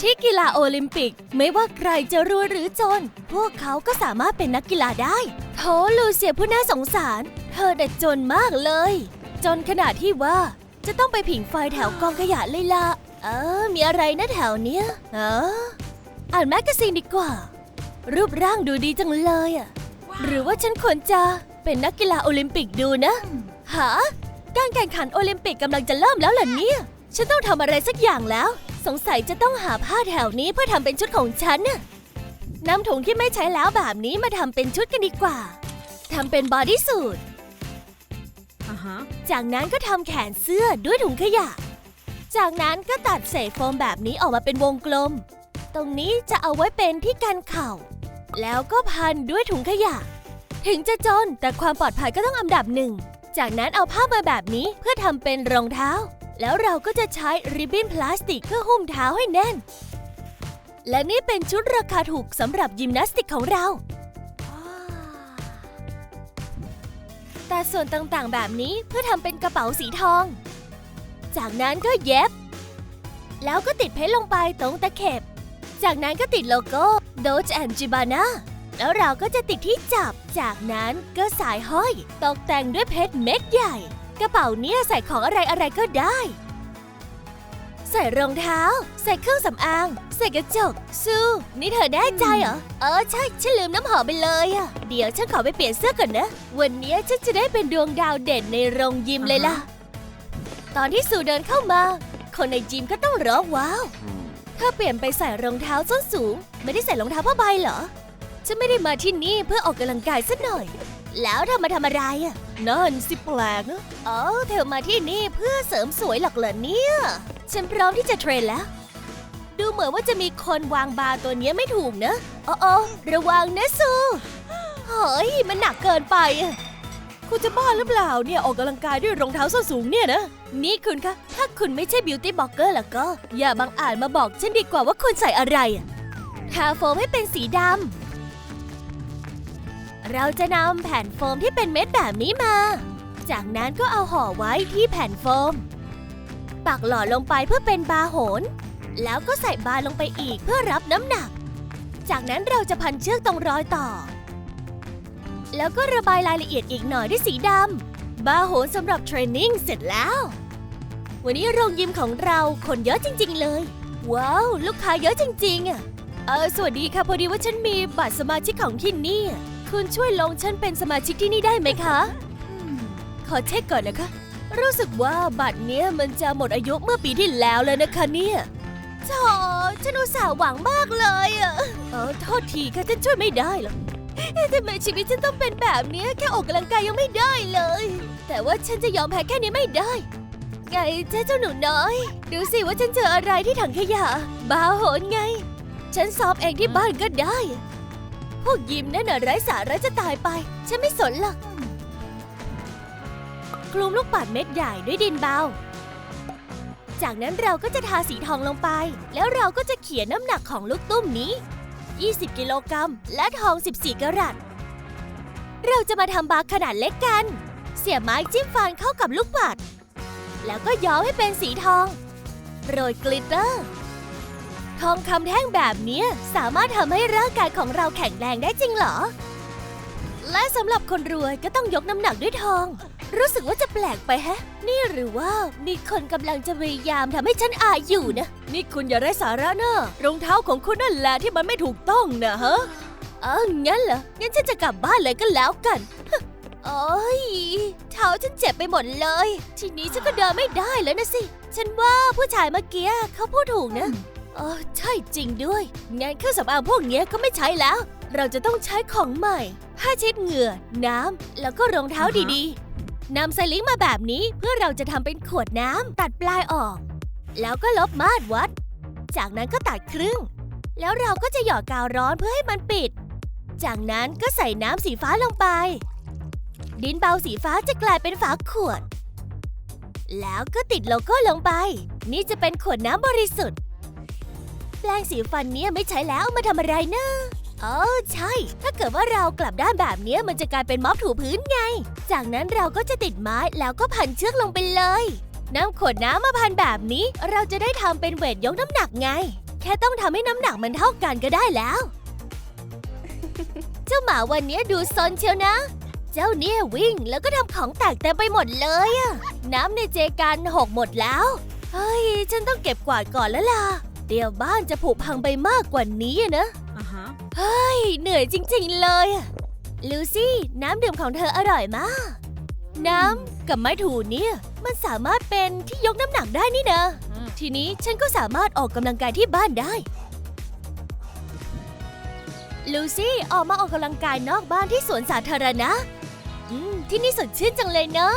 ที่กีฬาโอลิมปิก ไม่ว่าใครจะรวยหรือจน พวกเขาก็สามารถเป็นนักกีฬาได้โถลูเซียผู้น่าสงสาร เธอเด็ดจนมากเลย จนขนาดที่ว่าจะต้องไปผิงไฟแถวกองขยะเลยล่ะเออ มีอะไรนะแถวเนี้ย เออ อ่านแมกกาซีนดีกว่า รูปร่างดูดีจังเลยอะ หรือว่าฉันควรจะเป็นนักกีฬาโอลิมปิกดูนะ หา การแข่งขันโอลิมปิกกำลังจะเริ่มแล้วเหรอเนี่ย ฉันต้องทำอะไรสักอย่างแล้ว สงสัยจะต้องหาผ้าแถวนี้เพื่อทำเป็นชุดของฉันน่ะนำถุงที่ไม่ใช้แล้วแบบนี้มาทำเป็นชุดกันดีกว่าทำเป็นบอดี้สูท Uh-huh. จากนั้นก็ทำแขนเสื้อด้วยถุงขยะ จากนั้นก็ตัดเศษโฟมแบบนี้ออกมาเป็นวงกลม ตรงนี้จะเอาไว้เป็นที่กันเข่า แล้วก็พันด้วยถุงขยะ ถึงจะจนแต่ความปลอดภัยก็ต้องอันดับหนึ่ง จากนั้นเอาผ้ามาแบบนี้เพื่อทำเป็นรองเท้า แล้วเราก็จะใช้ริบบิ้นพลาสติกเพื่อหุ้มเท้าให้แน่น และนี่เป็นชุดราคาถูกสำหรับยิมนาสติกของเรา แต่ส่วนต่างๆ แบบนี้เพื่อทำเป็นกระเป๋าสีทอง จากนั้นก็เย็บ แล้วก็ติดเพชรลงไปตรงตะเข็บ จากนั้นก็ติดโลโก้ Dolce and Gabbana แล้วเราก็จะติดที่จับ จากนั้นก็สายห้อย ตกแต่งด้วยเพชรเม็ดใหญ่ กระเป๋าเนี้ยใส่ของอะไรอะไรๆก็ได้ ใส่รองเท้า ใส่เครื่องสำอาง ใส่กระจกซูนี่เธอแน่ใจเหรอ เออใช่ ฉันลืมน้ำหอมไปเลยอะเดี๋ยวฉันขอไปเปลี่ยนเสื้อก่อนนะ วันเนี้ยฉันจะได้เป็นดวงดาวเด่นในโรงยิมเลยล่ะ ตอนที่ซูเดินเข้ามา คนในจิมก็ต้องร้องว้าวเธอเปลี่ยนไปใส่รองเท้าส้นสูง ไม่ได้ใส่รองเท้าผ้าใบเหรอ ฉันไม่ได้มาที่นี่เพื่อออกกำลังกายสักหน่อย แล้วเธอมาทำอะไรอะนั่นสิแปลกนะอ๋อเธอมาที่นี่เพื่อเสริมสวยหรอกเหรอเนี่ย ฉันพร้อมที่จะเทรนแล้ว ดูเหมือนว่าจะมีคนวางบาร์ตัวเนี้ยไม่ถูกนะโอ้โอระวังนะซูเฮ้ยมันหนักเกินไปอะคุณจะบ้าหรือเปล่าเนี่ยออกกำลังกายด้วยรองเท้าส้นสูงเนี่ยนะ นี่คุณคะ ถ้าคุณไม่ใช่บิวตี้บล็อกเกอร์ล่ะก็ อย่าบังอาจมาบอกฉันดีกว่าว่าคุณใส่อะไรอะทาโฟมให้เป็นสีดำ เราจะนำแผ่นโฟมที่เป็นเม็ดแบบนี้มา จากนั้นก็เอาห่อไว้ที่แผ่นโฟม ปักหลอดลงไปเพื่อเป็นบาร์โหน แล้วก็ใส่บาร์ลงไปอีกเพื่อรับน้ำหนัก จากนั้นเราจะพันเชือกตรงรอยต่อ แล้วก็ระบายรายละเอียดอีกหน่อยด้วยสีดำบาร์โหนสำหรับเทรนนิ่งเสร็จแล้ว วันนี้โรงยิมของเราคนเยอะจริง ๆ เลย ว้าวลูกค้าเยอะจริงๆอะเออสวัสดีค่ะพอดีว่าฉันมีบัตรสมาชิกของที่นี่ คุณช่วยลงฉันเป็นสมาชิกที่นี่ได้ไหมคะ ขอเช็คก่อนนะคะ รู้สึกว่าบัตรเนี้ยมันจะหมดอายุเมื่อปีที่แล้วเลยนะคะเนี่ยโธ่ฉันอุตส่าห์หวังมากเลยอะเออโทษทีค่ะฉันช่วยไม่ได้หรอกเอ๊ะทำไมชีวิตฉันต้องเป็นแบบเนี้ยแค่ออกกำลังกายยังไม่ได้เลย แต่ว่าฉันจะยอมแพ้แค่นี้ไม่ได้ ไงเจ๊เจ้าหนูน้อย ดูสิว่าฉันเจออะไรที่ถังขยะ บาโหนไง ฉันซ้อมเองที่บ้านก็ได้ พวกยิมนั่นน่ะไร้สาระจะตายไป ฉันไม่สนหรอกคลุมลูกปัดเม็ดใหญ่ด้วยดินเบา จากนั้นเราก็จะทาสีทองลงไป แล้วเราก็จะเขียนน้ำหนักของลูกตุ้มนี้ 20 กิโลกรัม และทอง 14กะรัต เราจะมาทำบาร์ขนาดเล็กกัน เสียบไม้จิ้มฟันเข้ากับลูกปัด แล้วก็ย้อมให้เป็นสีทอง โรยกลิตเตอร์ ทองคำแท่งแบบนี้สามารถทำให้ร่างกายของเราแข็งแรงได้จริงเหรอ และสำหรับคนรวยก็ต้องยกน้ำหนักด้วยทอง รู้สึกว่าจะแปลกไปแฮะ นี่หรือว่ามีคนกำลังจะพยายามทำให้ฉันอายอยู่นะ นี่คุณอย่าไร้สาระนะรองเท้าของคุณนั่นแหละที่มันไม่ถูกต้องนะฮะเอองั้นเหรอ งั้นฉันจะกลับบ้านเลยก็แล้วกันโอ้ยเท้าฉันเจ็บไปหมดเลย ทีนี้ฉันก็เดินไม่ได้แล้วนะสิ ฉันว่าผู้ชายเมื่อกี้เขาพูดถูกนะ เออใช่จริงด้วย งั้นเครื่องสำอางพวกเนี้ยก็ไม่ใช้แล้ว เราจะต้องใช้ของใหม่ผ้าเช็ดเหงื่อ น้ำ แล้วก็รองเท้าอ่าฮะดีๆนำสลิงมาแบบนี้เพื่อเราจะทำเป็นขวดน้ำตัดปลายออก แล้วก็ลบมาดวัด จากนั้นก็ตัดครึ่ง แล้วเราก็จะหยอดกาวร้อนเพื่อให้มันปิด จากนั้นก็ใส่น้ำสีฟ้าลงไป ดินเบาสีฟ้าจะกลายเป็นฝาขวด แล้วก็ติดโลโก้ลงไป นี่จะเป็นขวดน้ำบริสุทธิ์ แปรงสีฟันเนี้ยไม่ใช้แล้วเอามาทำอะไรนะเออใช่ ถ้าเกิดว่าเรากลับด้านแบบเนี้ยมันจะกลายเป็นม็อบถูพื้นไง จากนั้นเราก็จะติดไม้แล้วก็พันเชือกลงไปเลยนำขวดน้ำมาพันแบบนี้ เราจะได้ทำเป็นเวทยกน้ำหนักไงแคค่ต้องทำให้น้ำหนักมันเท่ากันก็ได้แล้ว เจ้าหมาวันนี้ดูซนเชียวนะ เจ้าเนี่ยวิ่งแล้วก็ทำของแตกเต็มไปหมดเลยอะน้ำในเจกันหกหมดแล้ว เฮ้ย ฉันต้องเก็บกวาดก่อนแล้วล่ะ เดี๋ยวบ้านจะผุพังไปมากกว่านี้อะนะ Uh huh. เฮ้ย เหนื่อยจริงๆเลยอะลูซี่ น้ำดื่มของเธออร่อยมาก น้ำกับไม้ถูเนี่ย มันสามารถเป็นที่ยกน้ำหนักได้นี่นะ ทีนี้ฉันก็สามารถออกกำลังกายที่บ้านได้ ลูซี่ออกมาออกกำลังกายนอกบ้านที่สวนสาธารณะอืมที่นี่สดชื่นจังเลยเนอะ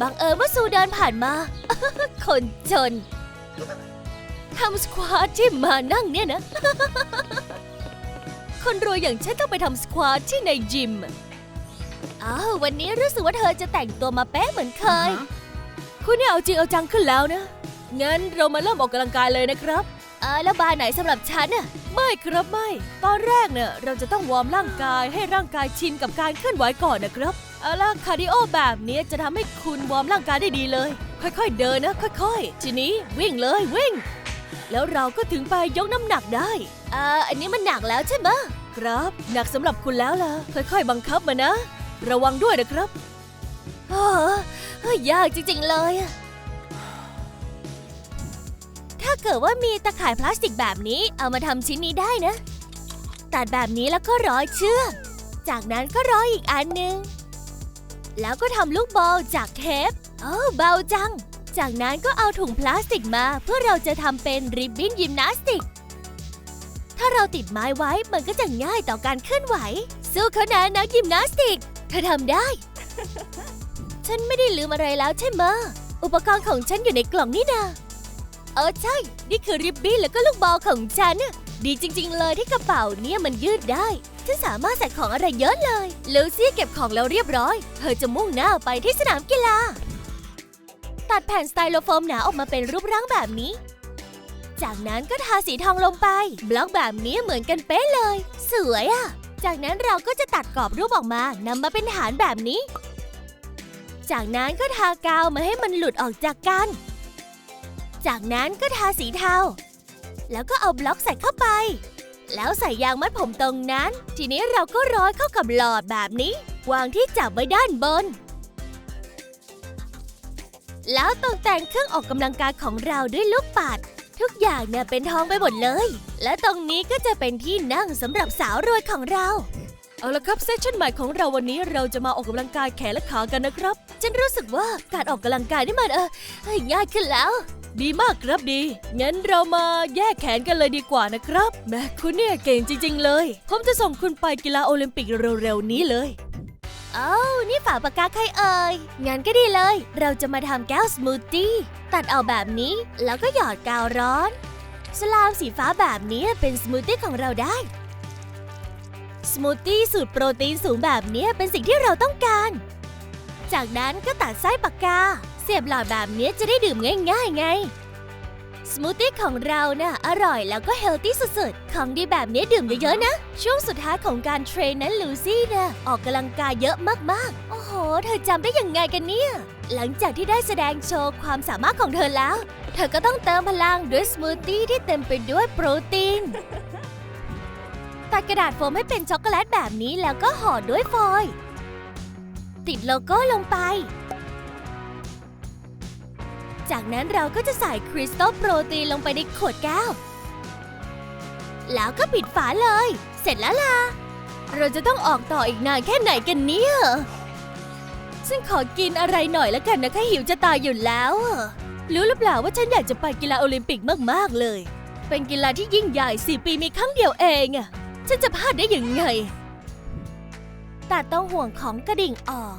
บังเอิญว่าซูเดินผ่านมา คนจน ทำสควอตที่มานั่งเนี่ยนะ คนรวยอย่างฉันต้องไปทำสควอตที่ในยิมอ้าววันนี้รู้สึกว่าเธอจะแต่งตัวมาเป๊ะเหมือนเคย Uh-huh. คุณเนี่ยเอาจริงเอาจังขึ้นแล้วนะ งั้นเรามาเริ่มออกกำลังกายเลยนะครับ เออแล้วบาร์ไหนสำหรับฉันน่ะ ไม่ครับไม่ ตอนแรกเนี่ยเราจะต้องวอร์มร่างกายให้ร่างกายชินกับการเคลื่อนไหวก่อนนะครับ เอาล่ะคาร์ดิโอแบบนี้จะทำให้คุณวอร์มร่างกายได้ดีเลย ค่อยๆ เดินนะ ค่อย ๆ ทีนี้วิ่งเลยวิ่ง แล้วเราก็ถึงไปยกน้ำหนักได้อ่าอันนี้มันหนักแล้วใช่ไหมะครับ หนักสำหรับคุณแล้วล่ะ ค่อยๆ บังคับมานะ ระวังด้วยนะครับโอ้เฮ้ยยากจริงๆเลยอะถ้าเกิดว่ามีตะข่ายพลาสติกแบบนี้เอามาทำชิ้นนี้ได้นะ ตัดแบบนี้แล้วก็ร้อยเชือก จากนั้นก็ร้อยอีกอันหนึงแล้วก็ทำลูกบอลจากเทปโอ้เบาจัง จากนั้นก็เอาถุงพลาสติกมาเพื่อเราจะทำเป็นริบบิ้นยิมนาสติก ถ้าเราติดไม้ไว้มันก็จะง่ายต่อการเคลื่อนไหว สู้เขานะนักยิมนาสติก เธอทำได้ ฉันไม่ได้ลืมอะไรแล้วใช่ไหมอุปกรณ์ของฉันอยู่ในกล่องนี่นาเออใช่ นี่คือริบบิ้นแล้วก็ลูกบอลของฉัน ดีจริง ๆ เลยที่กระเป๋าเนี่ยมันยืดได้ ฉันสามารถใส่ของอะไรเยอะเลยลูซี่เก็บของแล้วเรียบร้อย เธอจะมุ่งหน้าไปที่สนามกีฬา ตัดแผ่นสไตโลโฟมหนาออกมาเป็นรูปร่างแบบนี้ จากนั้นก็ทาสีทองลงไป บล็อกแบบนี้เหมือนกันเป๊ะเลย สวยอะจากนั้นเราก็จะตัดกรอบรูปออกมานำมาเป็นฐานแบบนี้ จากนั้นก็ทากาวมาให้มันหลุดออกจากกัน จากนั้นก็ทาสีเทา แล้วก็เอาบล็อกใส่เข้าไป แล้วใส่ยางมัดผมตรงนั้น ทีนี้เราก็ร้อยเข้ากับหลอดแบบนี้ วางที่จับไว้ด้านบน แล้วตกแต่งเครื่องออกกำลังกายของเราด้วยลูกปัด ทุกอย่างเนี่ยเป็นทองไปหมดเลย และตรงนี้ก็จะเป็นที่นั่งสำหรับสาวรวยของเรา เอาละครับเซสชั่นใหม่ของเราวันนี้เราจะมาออกกำลังกายแขนและขากันนะครับ ฉันรู้สึกว่าการออกกำลังกายนี่มันเออเฮ้ยง่ายขึ้นแล้ว ดีมากครับดี งั้นเรามาแยกแขนกันเลยดีกว่านะครับแม่คุณเนี่ยเก่งจริง ๆ เลย ผมจะส่งคุณไปกีฬาโอลิมปิกเร็วๆนี้เลย เอ้านี่ฝาปากกาใครเอ่ย งั้นก็ดีเลย เราจะมาทำแก้วสมูทตี้ ตัดเอาแบบนี้แล้วก็หยอดกาวร้อน สลามสีฟ้าแบบนี้เป็นสมูทตี้ของเราได้ สมูทตี้สูตรโปรตีนสูงแบบนี้เป็นสิ่งที่เราต้องการ จากนั้นก็ตัดไส้ปากกา เสียบหลอดแบบนี้จะได้ดื่มง่าย ๆ ไง สมูทตี้ของเราน่ะอร่อยแล้วก็เฮลตี้สุดๆ ของดีแบบนี้ดื่มเยอะๆนะ ช่วงสุดท้ายของการเทรนนั้นลูซี่น่ะออกกำลังกายเยอะมากๆ โอ้โห เธอจำได้ยังไงกันเนี่ย หลังจากที่ได้แสดงโชว์ความสามารถของเธอแล้ว เธอก็ต้องเติมพลังด้วยสมูทตี้ที่เต็มไปด้วยโปรตีนตัดกระดาษโฟมให้เป็นช็อกโกแลตแบบนี้แล้วก็ห่อด้วยฟอยล์ติดโลโก้ลงไป จากนั้นเราก็จะใส่คริสตัลโปรตีนลงไปในขวดแก้ว แล้วก็ปิดฝาเลย เสร็จแล้วล่ะ เราจะต้องออกต่ออีกนานแค่ไหนกันเนี่ยฉันขอกินอะไรหน่อยแล้วกันนะคะหิวจะตายอยู่แล้ว รู้หรือเปล่าว่าฉันอยากจะไปกีฬาโอลิมปิกมากๆเลย เป็นกีฬาที่ยิ่งใหญ่สี่ปีมีครั้งเดียวเองอะฉันจะพลาดได้ยังไงแตัดต้องห่วงของกระดิ่งออก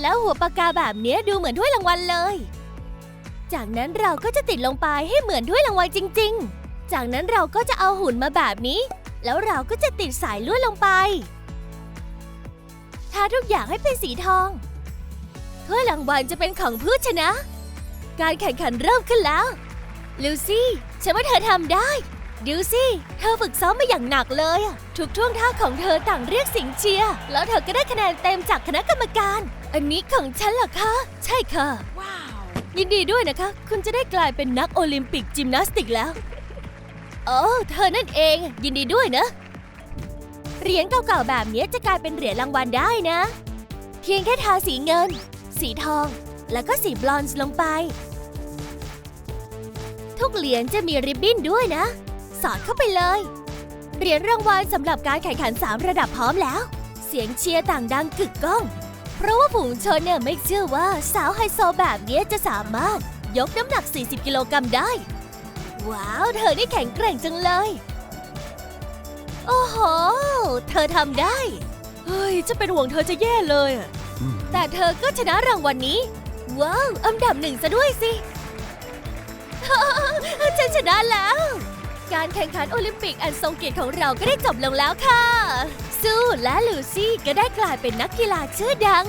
แล้วหัวปากกาแบบนี้ดูเหมือนถ้วยรางวัลเลย จากนั้นเราก็จะติดลงไปให้เหมือนถ้วยรางวัลจริง ๆ จากนั้นเราก็จะเอาหุ่นมาแบบนี้ แล้วเราก็จะติดสายลวดลงไป ทาทุกอย่างให้เป็นสีทอง ถ้วยรางวัลจะเป็นของผู้ชนะ การแข่งขันเริ่มขึ้นแล้ว ลูซี่ ฉันว่าเธอทำได้ ดูสิ เธอฝึกซ้อมมาอย่างหนักเลยอะทุกท่วงท่าของเธอต่างเรียกเสิงเชียร์ แล้วเธอก็ได้คะแนนเต็มจากคณะกรรมการ อันนี้ของฉันเหรอคะ ใช่ค่ะ Wow. ยินดีด้วยนะคะ คุณจะได้กลายเป็นนักโอลิมปิกจิมนาสติกแล้ว โอ้เธอนั่นเอง ยินดีด้วยนะ เหรียญเก่าๆแบบนี้จะกลายเป็นเหรียญรางวัลได้นะ เพียงแค่ทาสีเงิน สีทอง แล้วก็สีบลอนซ์ลงไป ทุกเหรียญจะมีริบบิ้นด้วยนะ สอดเข้าไปเลย เหรียญรางวัลสำหรับการแข่งขัน 3 ระดับพร้อมแล้ว เสียงเชียร์ต่างดังกึกก้อง เพราะว่าฝูงชนเนี่ยไม่เชื่อว่าสาวไฮโซแบบนี้จะสามารถยกน้ำหนัก 40 กิโลกรัมได้ ว้าว เธอนี่แข็งแกร่งจังเลย โอ้โห เธอทำได้ เฮ้ย จะเป็นห่วงเธอจะแย่เลย แต่เธอก็ชนะรางวัลนนี้ ว้าว อันดับหนึ่งซะด้วยสิฉันชนะแล้ว การแข่งขันโอลิมปิกอันทรงเกียรติของเราก็ได้จบลงแล้วค่ะ ซูและลูซี่ก็ได้กลายเป็นนักกีฬาชื่อดัง